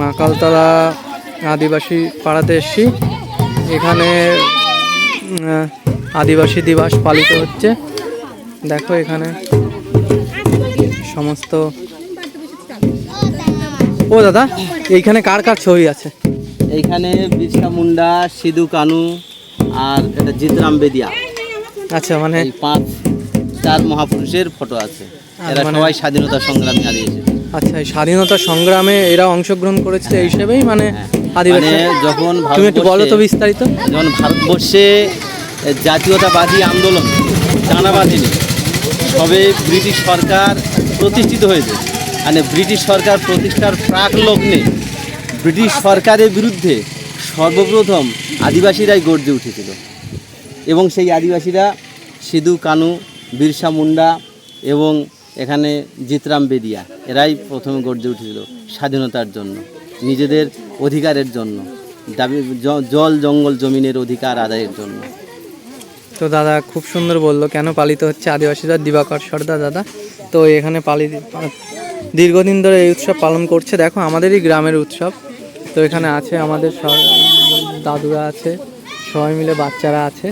মাকালতলা আদিবাসী পাড়াতে এসছি। এখানে আদিবাসী দিবস পালিত হচ্ছে। দেখো এখানে সমস্ত ও দাদা এইখানে কার কার ছবি আছে? এইখানে বিরসা মুন্ডা সিধু কানু আর এটা জিতরাম বেদিয়া। আচ্ছা মানে পাঁচ চার মহাপুরুষের ফটো আছে। এরা মানে- সবাই স্বাধীনতা সংগ্রামী আদিবাসী আচ্ছা এই স্বাধীনতা সংগ্রামে এরা অংশগ্রহণ করেছে এই হিসেবেই? মানে আদিবাসী মানে যখন তুমি একটু বলো তো বিস্তারিত। যখন ভারতবর্ষে জাতীয়তাবাদী আন্দোলন টানাবাদিনী সবে ব্রিটিশ সরকার প্রতিষ্ঠিত হয়েছে। মানে ব্রিটিশ সরকার প্রতিষ্ঠার প্রাক লগ্নে ব্রিটিশ সরকারের বিরুদ্ধে সর্বপ্রথম আদিবাসীরাই গর্জে উঠেছিল। এবং সেই আদিবাসীরা সিধু কানু বিরসা মুন্ডা এবং এখানে জিতরাম বেদিয়া, এরাই প্রথমে গর্জে উঠেছিল স্বাধীনতার জন্য, নিজেদের অধিকারের জন্য, দাবি জল জঙ্গল জমিনের অধিকার আদায়ের জন্য। তো দাদা, খুব সুন্দর বলল, কেন পালিত হচ্ছে আদিবাসীরা? দিবাকর সর্দার দাদা। তো এখানে পালি, দীর্ঘদিন ধরে এই উৎসব পালন করছে। দেখো, আমাদেরই গ্রামের উৎসব। তো এখানে আছে আমাদের দাদুরা আছে, সবাই মিলে বাচ্চারা আছে।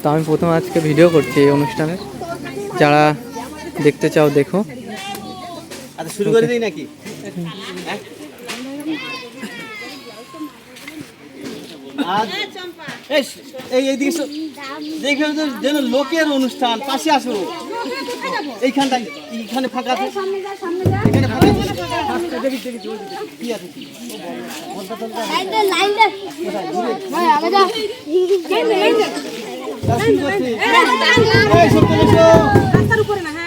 তো আমি প্রথম আজকে ভিডিও করছি এই অনুষ্ঠানে। যারা দেখতে চাও দেখো। আচ্ছা শুরু করে দিই নাকি? হ্যাঁ? আজ এই এই এইদিকে এসো। যেন লোকের অনুষ্ঠান পাশে আসো। এইখানটাই এইখানে ফাঁকা আছে। এখানে ফাঁকা আছে? দেখি, দেখি, দেখি, দেখি, কি আছে? কি? তা শুরু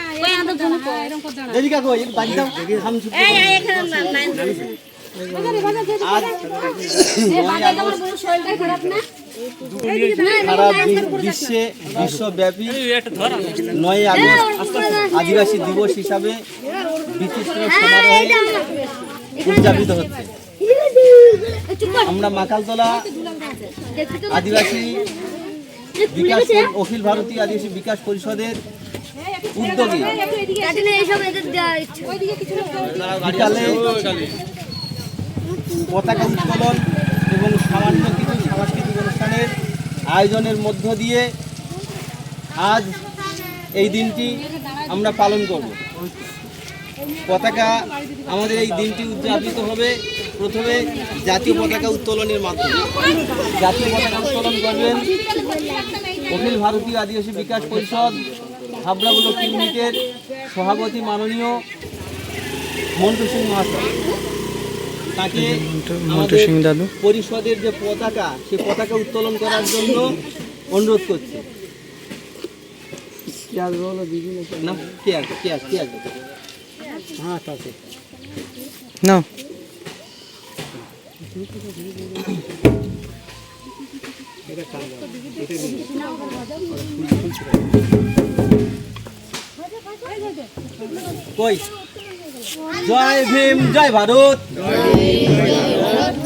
বিশ্বে বিশ্বব্যাপী নয় আগস্ট আদিবাসী দিবস হিসাবে বিচিত্র সমারোহে উদযাপিত হচ্ছে। আমরা মাকালতলা আদিবাসী বিকাশ অখিল ভারতীয় আদিবাসী বিকাশ পরিষদের উদ্যোগে বিকালে পতাকা উত্তোলন এবং সামান্য কিছু সাংস্কৃতিক অনুষ্ঠানের আয়োজনের মধ্য দিয়ে আজ এই দিনটি আমরা পালন করব। পতাকা আমাদের এই দিনটি উদযাপিত হবে প্রথমে জাতীয় পতাকা উত্তোলনের মাধ্যমে। জাতীয় পতাকা উত্তোলন করবেন অখিল ভারতীয় আদিবাসী বিকাশ পরিষদ হাবড়া ব্লক ইউনিটের সভাপতি মাননীয় মন্টু সিং মহাশয়। তাকে মন্টু- সিং দাদু। পরিষদের যে পতাকা সেই পতাকা উত্তোলন করার জন্য অনুরোধ করছি। না কে আসবে কে আসবে কে আসবে হ্যাঁ নাও। জয় ভীম, জয় ভারত।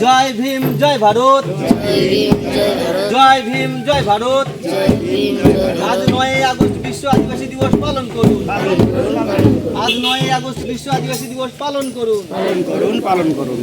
জয় ভীম, জয় ভারত। জয় ভীম, জয় ভারত। আজ নয় আগস্ট বিশ্ব আদিবাসী দিবস পালন করুন। আজ নয় আগস্ট বিশ্ব আদিবাসী দিবস পালন করুন। পালন করুন পালন করুন।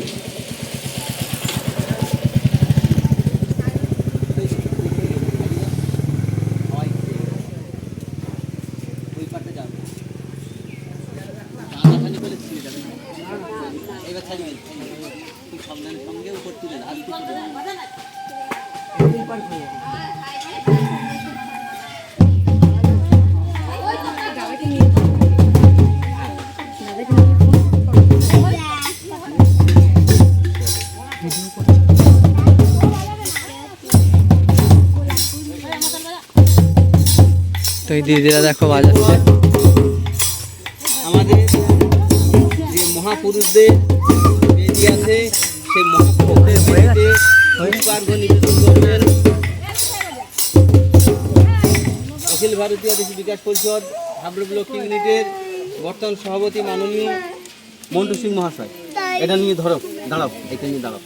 তো এই দিদিরা দেখো বাজাচ্ছে। আমাদের যে মহাপুরুষদের আছে সেই মহাপুরুষদের বেদিতে পুষ্পার্ঘ নিবেদন করবেন অখিল ভারতীয় আদিবাসী বিকাশ পরিষদ হাবলু ব্লক ইউনিটের বর্তমান সভাপতি মাননীয় মন্টু সিং মহাশয়। এটা নিয়ে ধরো দাঁড়াও এটা নিয়ে দাঁড়াও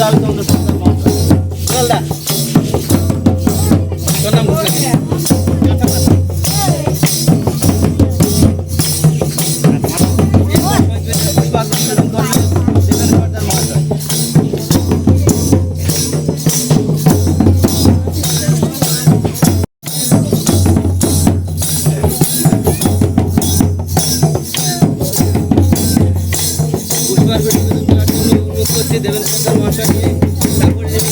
దాడుతూ ఉన్న సందర్భంలో చూద్దాం చూద్దాం Thank you. করছি দেবেন সরকার মহাশয়কে তারপরে যিনি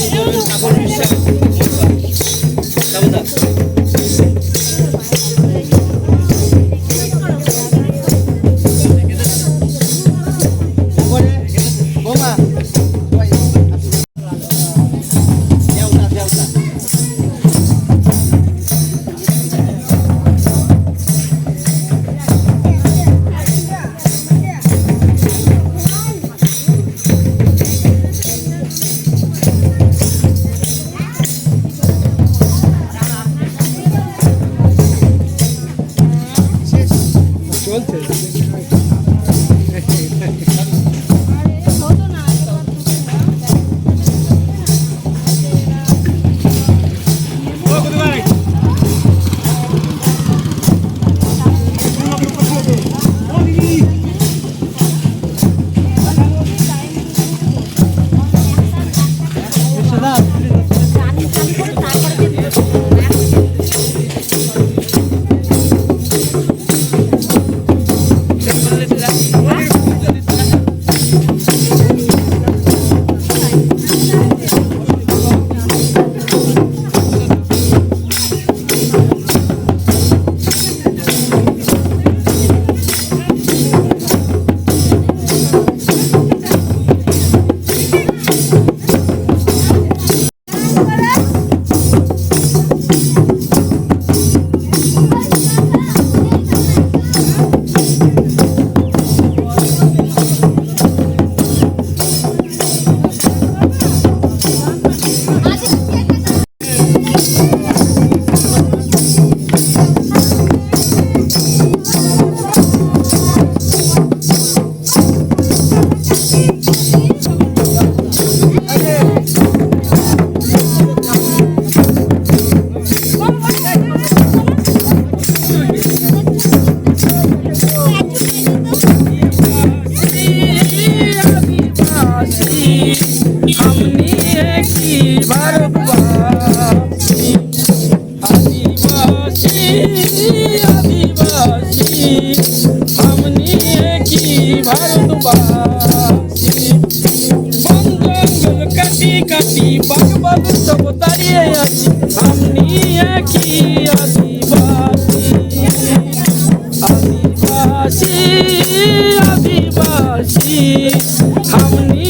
করবেন বিশ্বাস ভারতবাসী বন জঙ্গল কাটি কাটি বাঘ বাঘ সব দাঁড়িয়ে আছি আমি একই আদিবাসী আদিবাসী আদিবাসী আমি